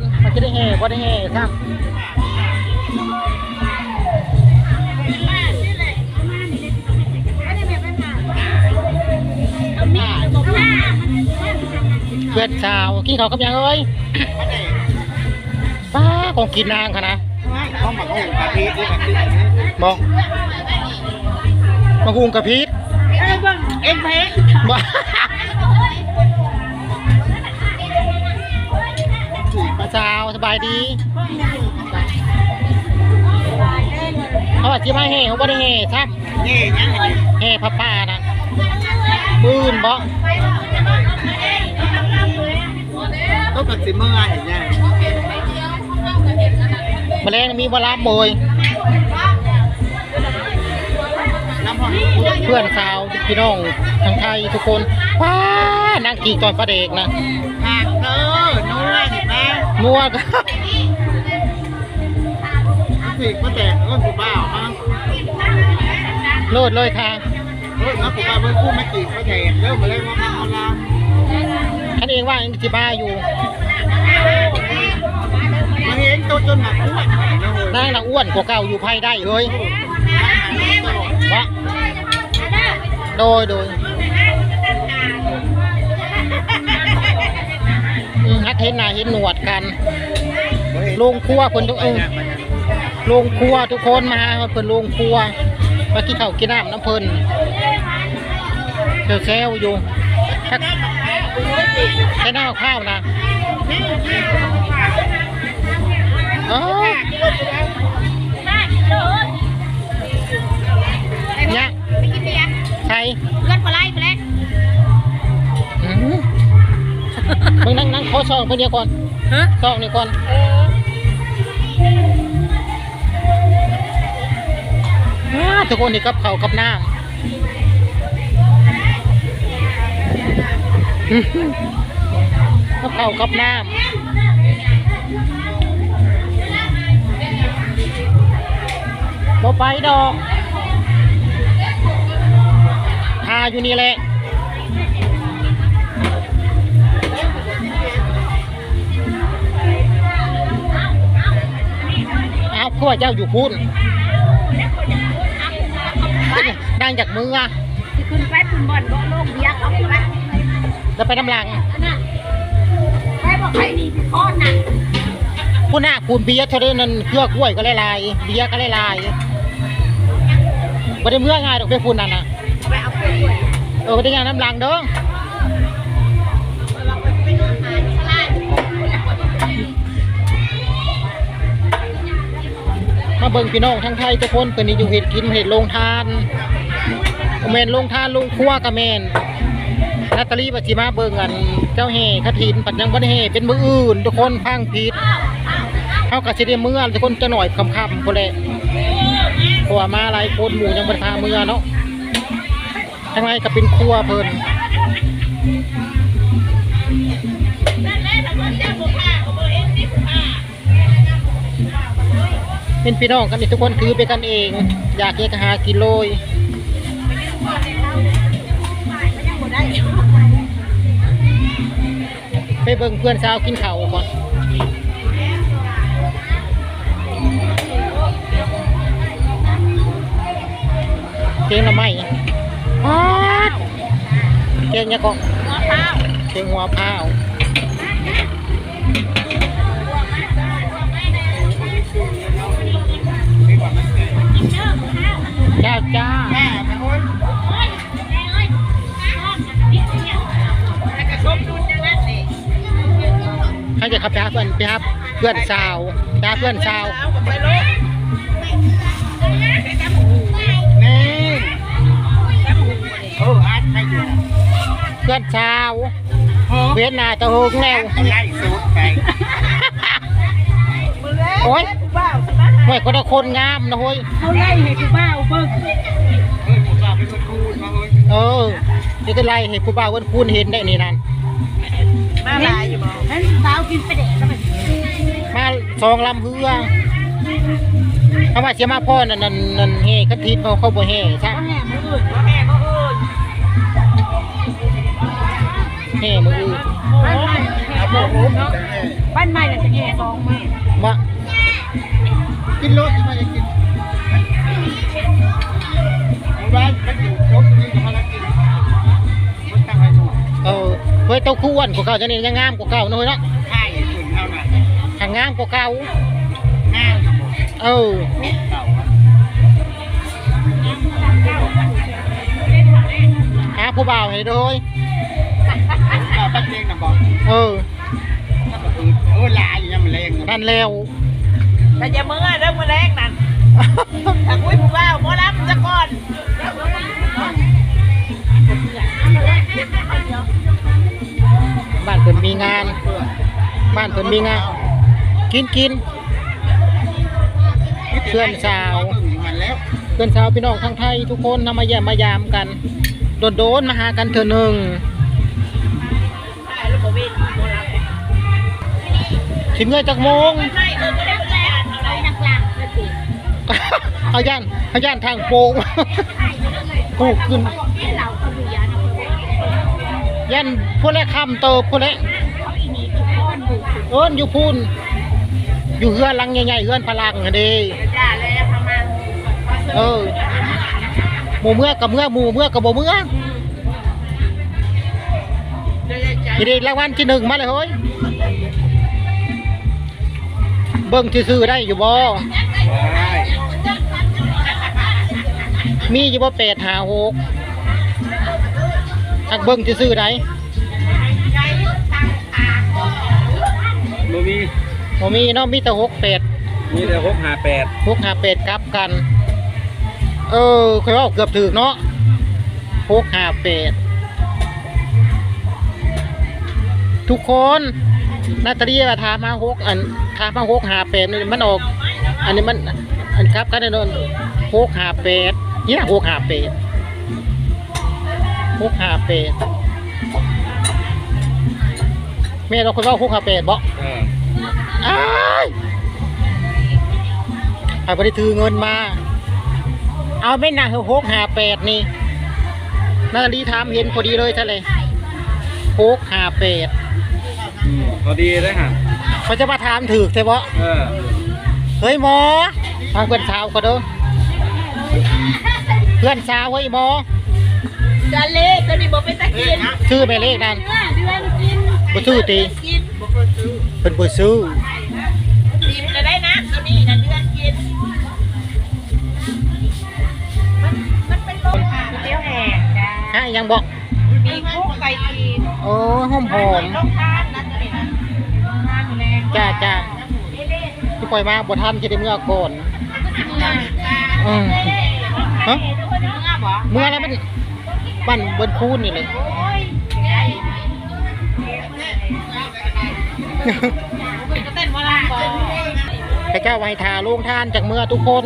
นมันจะได้แห่บ่ได้แห่ครับเพื่อนสาวกินข้าวกับหยังเอ้ยป้าของกินนางค่ะนะห้องหมักห้องกะทิด้วยกันที่บอกมากุงกับพีทเอ็มเพชรบ่ป้า สาวสบายดีเขาว่าสิมาแห่เขาบ่ได้แห่ครับนี่ยังไงแห่พระป่านะปืนบ่ต้องกับสิเมื่อเห็นยังแมลงมีบ่รับโมยน้ำหอมเพื่อนสาวพี่น้องทางไทยทุกคนว้านางกีตอนประเด็กนะ มนัวก็สิก็แตกก็ผู้บ้ามั้งโลดเลยค่ะเฮ้ยมาผู้บ้าเมื่อคู่ไม่กี่ก็แตกเริ่มมาเล่นว่ามันเอาละท่านเองว่ายังสิบ้าอยู่มาเห็นตัวจนหนักอ้วนนะโว้ยนางน่ะอ้วนกว่าเก่าอยู่ภายได้เลยวะโดยโดย เห็นหน้าเห็นหนวดกันลงครัวเพิ่นทุกเออลงครัวทุกคนมาเพิ่นลงครัวมากินข้าวกินน้ำน้ำเพิ่นเซลๆอยู่ทักแค่หน้าข้าวนะอ๋อเนี่ยใครเพื่อนคนไล่ไปแล้ว มึงนั่งนั่งขอซองไปเดียวก่อนฮะซองนี่ก่อนอ้าทุกคนนี่กับเขาวกับน้ำอื้อหือกับเขาวกับน้ำบ่ไปดอกทาอยู่นี่แหละ เอาพวกเจ้าอยู่พุ่นดังจากมืออะที่ขึ้นไปปุ่นบ่อนบ่โลกเบียกเอาไปไว้แล้วไปน้ำลังอันน่ะไปบอกใครดีพี่ข้อน่ะผู้หน้าคูณเบียร์เท่านั้นนั่นเครือกล้วยก็ลายๆเบียร์ก็ลายๆบ่ได้เมื่อง่ายดอกไปพุ่นนั่นน่ะไปเอาไปด้วยเออบ่ได้ย่างน้ำลังเด้อ เบิ่งพี่น้องทั้งไทยทุกคนเพิ่นนี่อยู่เฮ็ดกินเฮ็ดโรงทานแมนโรงทานโรงครัวก็แมนนาตาลีว่าสิมาเบิ่งอันเจ้าแห่กฐินปัดยังบ่ได้แห่เป็นมืออื่น ทุกคนฟังผิดเขาก็สิได้เมื่อทุกคนจะหน่อยคำๆคนแหละเพราะว่ามาลายคนหมู่ยังบรพาเมื่อเนาะทางในก็เป็นครัวเพลิน เป็นพี่น้องกันนี่ทุกคนคือไปกันเอง อยากเฮ็ดหากินโลยไปเบิ่งเพื่อนสาวกินข้าวก่อนเก่งละไม่อ๊าดเก่งเนี่ยก็หัวเท้าเก่งหัวพร้าว เพื่อนไปหาเพื่อนสาวไปหาเพื่อนสาวเอากับไปเลยนี่เอออัดให้อยู่เพื่อนสาวเออเวียนหนาตะโฮงแนวไล่สูตรไปโอ้ยผู้บ่าวใช่ไหมห่วยคนละคนงามนะเฮ้ยเขาไล่ให้ผู้บ่าวเบิ่งเฮ้ยผมว่าเป็นคนคูณมาเฮ้ยเออจะได้ไล่ให้ผู้บ่าวเพิ่นคูณเห็นได้นี่นั่นมาหลายอยู่บ่นั่นสาวกินไปเด็กก็ไป มาสองลำเฮือเขาว่าเสียมาพ่อนั่นนั่นนั่นเฮกระทิดเขาเขาบ่เฮใช่ก็แห่มืออื่นก็แห่มืออื่นเฮมืออื่นมาหลายแห่โอ้โหเนาะบ้านใหม่น่ะจะแง่สองมือว่ากินรถที่มาจะกินร้านมันอยู่ครบนี่ก็มาแล้วกินมันตั้งไว้หมดเออเฮ้ยเต้าคู่อ้วนกว่าเก่าจะนี่ยังงามกว่าเก่าเนอะเฮ้ยเนาะ ทางงามกว่าเก่าง่ายกับหมดเออเก่าหาผู้บ่าวให้ด้วยก็ปักเองนะบอ กเออเออลายอยู่ยังมันแรงนั่นแล้วแต่อย่ามื้อเริ่มมื้อแรกนั่นถ้าคุยผู้บ่าวบ่รับซะก่อนบ้านเพิ่นมีงานบ้านเพิ่นมีงานกินกินเพื่อนสาวมันแล้วเพื่อนสาวพี่น้องทั้งไทยทุกคนนำมาแย่มมายามกัน โดนโดนๆมาหากันเถอหนึ่งถึงเงยจากโมงใช่เออบ่ได้บ่ได้อ่านเอาได้นักล่างเลยสิเอาย่านเอาย่านทางโปงกูขึ้นเราก็ดูยานะย่านพวกแรกคำเติบพวกแรกเขาอีนี่คือก้อนบุกเอิ้นอยู่พูน อยู่เฮือนหลังใหญ่ๆเฮือนพลังอะเด้จ้าเลยทำมาเออหมู่เมื่อกับเมื่อหมู่เมื่อกับบ่เมื่อทีนี้รางวัลที่หนึ่งมาเลยเฮ้ยเบิ่งซื่อๆได้อยู่บ่ได้มีอยู่บ่แปดหาหกทักเบิ่งซื่อๆได้ บ่มีเนาะมีแต่หกแปดมีแต่หกห้าแปดหกหาแปดกลับกัน เออเคยว่าเกือบถึกเนาะหกหาแปดทุกคนนาตาลีมาถามมาหกอันถามมาหกหาแปดนี่มันออก อันนี้มัน อันครับกันแน่นอนหกหาแปดเนี่ยหกหาแปดหกหาแปดแม่เราคนว่าหกหาแปดบ่เออ อ้ายใครไม่ได้ถือเงินมา เอาไม่น่าหกหาแปดนี่นาลีถามเห็นพอดีเลยทะเลหกหาแปดอืมพอดีเลยฮะเขาจะมาถามถือใช่ปะเออเฮ้ยหมอทางเพื่อนสาวก็เด้อเพื่อนสาวเฮ้ยหมอจานเล็กตัวนี้บอกเป็นตะกินชื่อแม่เลขนั่นเดือนกินบ่ชื่อตีกินเป็นผู้ซื้อ ฮะยังบอกมีคุกไก่กินโอ้หอมหอมโรคทานนะตัวนี้นะจ้าจ้าที่ปล่อยมาบ่ทันจะได้เมื่อก่อนอืมฮะเมื่อแล้วมันบ้านบนคูนนี่เลยพระเจ้าไวทาโรงทานจากเมื่อทุกคน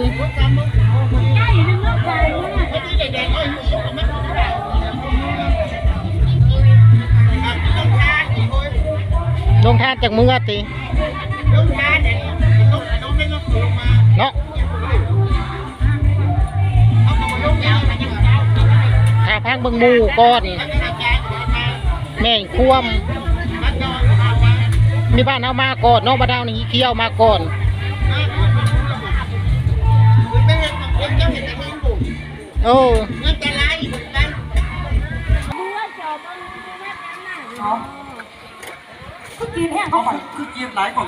โรงทานจากเมื่อติเนาะถ้าพังเบิ่งหมู่ก่อนแม่งควมมีบ้านเอามาก่อนเน้องบาดาวนี่เคี้ยวมาก่อนเอ กินแห้งเขาก่อน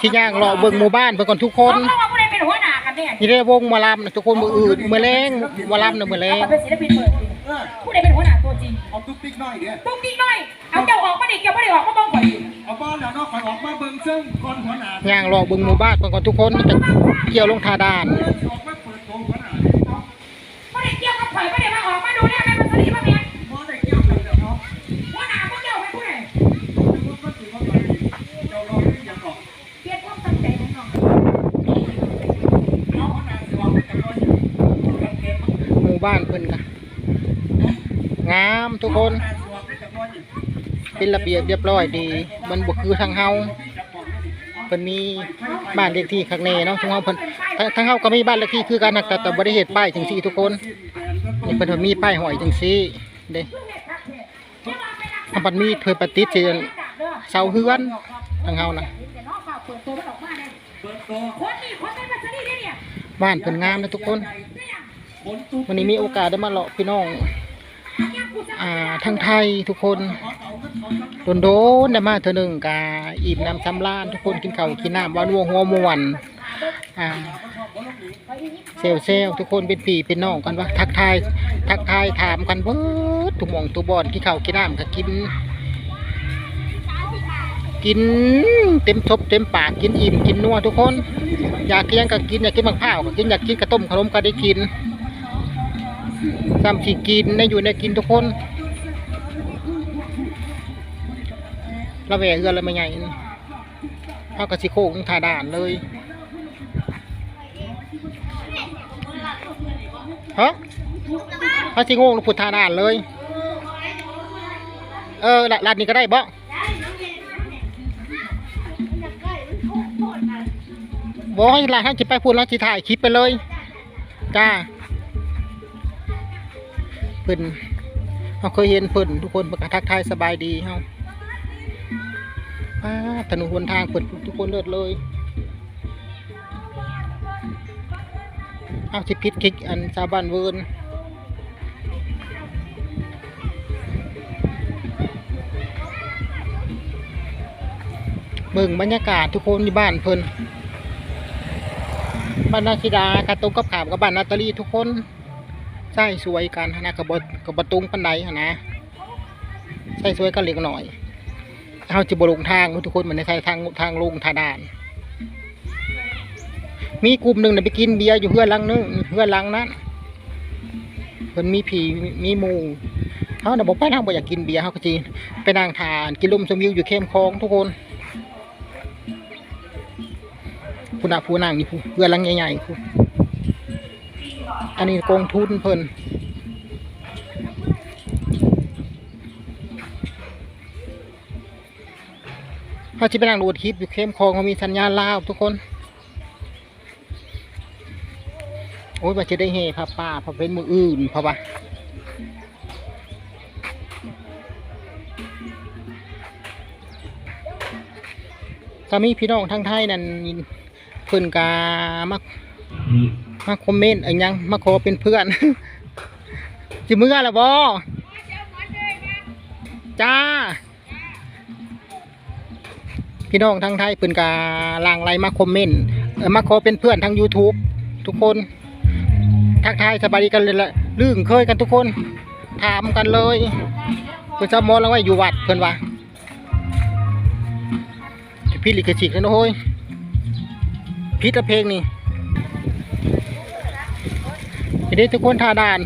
ที่ย่างรอเบิ่งหมู่บ้านเบิ่งก่อนทุกคนเขาว่าผู้ใดเป็นหัวหน้ากันเนี่ยที่ได้วงหมาลำนะทุกคนมืออื่นมือแรงหมาลำนะมือแรงเขาเป็นศิลปินเปิดผู้ใดเป็นหัวหน้าตัวจริงเอาตุ๊กติ๊กหน่อยเดียวตุ้งติ๊กน้อย เอาเจ้าออกมาดิเจ้าไม่ได้ออกมาบ้องก่อนดิเอาบ้านแล้วเนาะขอยออกมาเบิ่งซึ่งก่อนหัวหน้าย่างรอเบิ่งหมู่บ้านเบิ่งก่อนทุกคนมันจะเกี่ยวลงทาดานออ บ้านเพิ่นกะงามทุกคน เป็นระเบียบเรียบร้อยดี มันบ่คือทางเฮาเพิ่นมีบ้านเลขที่ข้างในเนาะทุกเฮาเพิ่นทางทางเฮาก็มีบ้านเลขที่คือกันนะแต่แต่บ่ได้เฮ็ดป้ายจังซี่ทุกคนนี่เพิ่นมีป้ายห้อยจังซี่เด้ถ้าบัดมีเพิ่นปฏิดสิเสาเฮือนทางเฮานะเดี๋ยวน้องฝานออกมาเลยเปิดตัวคนนี่คนในบัตรนี่เนี่ยบ้านเพิ่นงามนะทุกคน วันนี้มีโอกาสได้มาเลาะพี่น้องอ่าทางไทยทุกคนโดนโดนได้มาเธอหนึ่งกาอิ่มน้ำสำราญทุกคนกินข้าวกินน้ำวานวัวหัวมวนอ่าเซลเซลทุกคนเป็นพี่เป็นน้องกันว่าทักทายทักทายถามกันเบิดทุกหมองทุกบอนกินข้าวกินน้ำก็กิน กินเต็มทบเต็มปากกินอิ่มกินนัวทุกคน อยากกินยังก็กินอยากกินมะพร้าวก็กินอยากกินกระต้มขนมก็ได้กิน ซ้ำสิกินในอยู่ในกินทุกคนระแวงเอือเลยไม่ใหญ่เอากระสิโค้งทาด่านเลยฮะเอาสิโง่ลงพุทธาด่านเลย เออละลาดนี้ก็ได้บ่บอกให้ลาดให้จิไปพูดแล้วจิถ่ายคลิปไปเลยจ้า เพิ่นเราเคยเห็นเพิ่นทุกคนประกาศทักทายสบายดีเฮาป้าถนนหนทางเพิ่นทุกคนเลิศเลยเอาสิพิษคิกอันชาวบ้านเวิร์นเบิ่งบรรยากาศทุกคนที่บ้านเพิ่นบ้านนาชิดากระตรงกับขามกับบ้านนาตาลีทุกคน ใส่สวยกันนะกับบกับบตุงปันไดนะใส่สวยกันเล็กหน่อยเขาจะบลงทางทุกคนเหมือนในใส่ทางทางลงทาดาน มีกลุ่มหนึ่งน่ะไปกินเบียร์อยู่เพื่อนลังนึงเพื่อนลังนั้นเพิ่นมีผีมีมูเขาเน่ะบอกไปทางบ่อยากกินเบียร์เขาก็จีไปนั่งทานกินลมชมวิวอยู่เข้มคลองทุกคนผู้น่ะผู้นั่งนี่ผู้เพื่อนลังใหญ่ๆผู้ อันนี้กองทุนเพิ่นเขาจะไปนั่งดูดคลิปอยู่เข้มคองเขามีสัญญาณลาวทุกคน โอ้ยว่าจะได้เฮพาป้าพาเป็นมืออื่นพราะว่ามีพี่น้องทั้งไทยนั่นเพิ่นกามา มาคอมเมนต์อะไรยังมาขอเป็นเพื่อนจิมือละบอจ้า พี่น้องทั้งไทยเพิ่นกาลางไลมาคอมเมนต์มาขอเป็นเพื่อนทาง YouTube ทุกคนทักทายสบายดีกันเลยละลื่นเคยกันทุกคนถามกันเลยเพิ่นจะมองแล้วว่าอยู่วัดเพิ่นว่าพี่ลิขสิทธิ์แล้วนะโฮ้ยพิษละเพลงนี่ ทีนี้ทุกคนทาดาน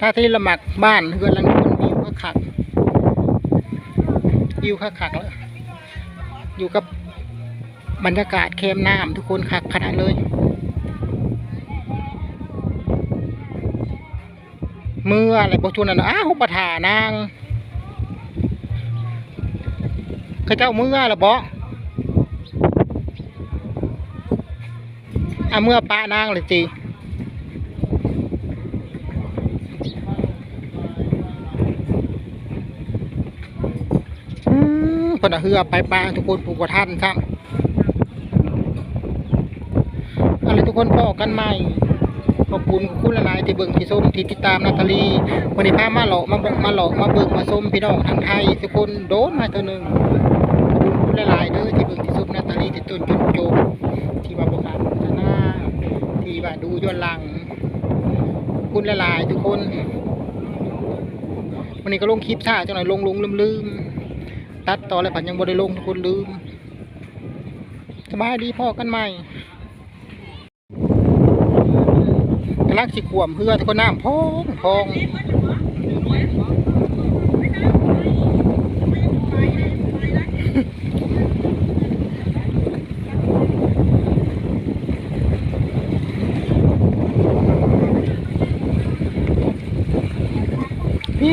ถ้าที่ละหมักบ้านเฮือนลังนี้คนวิวขักวิวขักแล้วอยู่กับบรรยากาศแคมน้ำทุกคนคักขนาดเลยเมื่ออะไรบอชุนนั่นน่ะอ้าวประธานางเขาเจ้าเมื่อละบ ออะเมื่อป้านางเลยจีอืมคนน่ะเฮือไปปลาทุกคนผูกกว่าท่านครับอะไรทุกคนพอกันใหม่ขอบคุณคุณละลายที่เบิ่งที่ส้มที่ติดตามนาตาลีวันนี้พามาหลอกมาบิ่งมาหลอกมาเบิ่งมาส้มพี่น้องทางไทยทุกคนโดนมาตัวหนึ่งขอบคุณคุณละลายเด้อที่เบิ่งที่ส้มนาตาลีที่ต้นจนจบที่ว่าบขาดพัน ว่าดูย้อนหลัง คุณละลายทุกคนวันนี้ก็ลงคลิปท่าจังหน่อยลงลงลืมลืมตัดต่อแล้วผันยังบ่ได้ลงทุกคนลืมสบายดีพ่อกันใหม่กำลังสิขวมเพื่อทุกคนน้ำพองพองป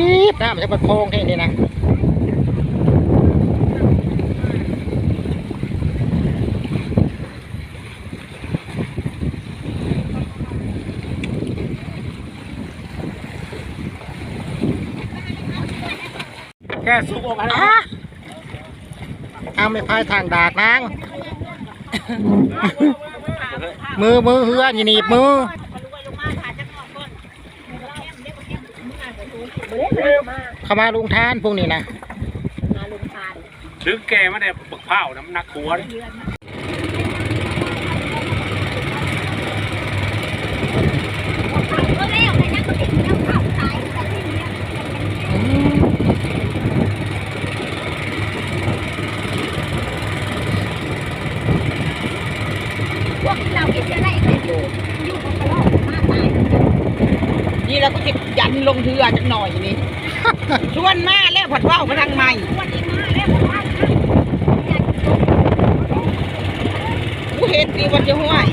ี๊ บน้ำมันจะเป็นพองแค่นี้นะแคก้ซุกออกมาแล้วอะเอาไม่พายทางดากนาง มือมือเฮืออย่าหนีบมือเข้ามาลุงทานพวกนี้นะถึงแกมาได้ปักเผาน้ำหนักหัวเลยก็แล้วแต่ยังก็ติดแล้วเข้าตายแต่ที่นี่พวกเราเห็นจะได้กันอยู่อยู่กับตลอดมาตายนี่เราก็จะยันลงเรือจักหน่อยนี่ ชวนมาแล้วผัดว่าวมาทางใหม่กูเห็นดีวันจะห้วย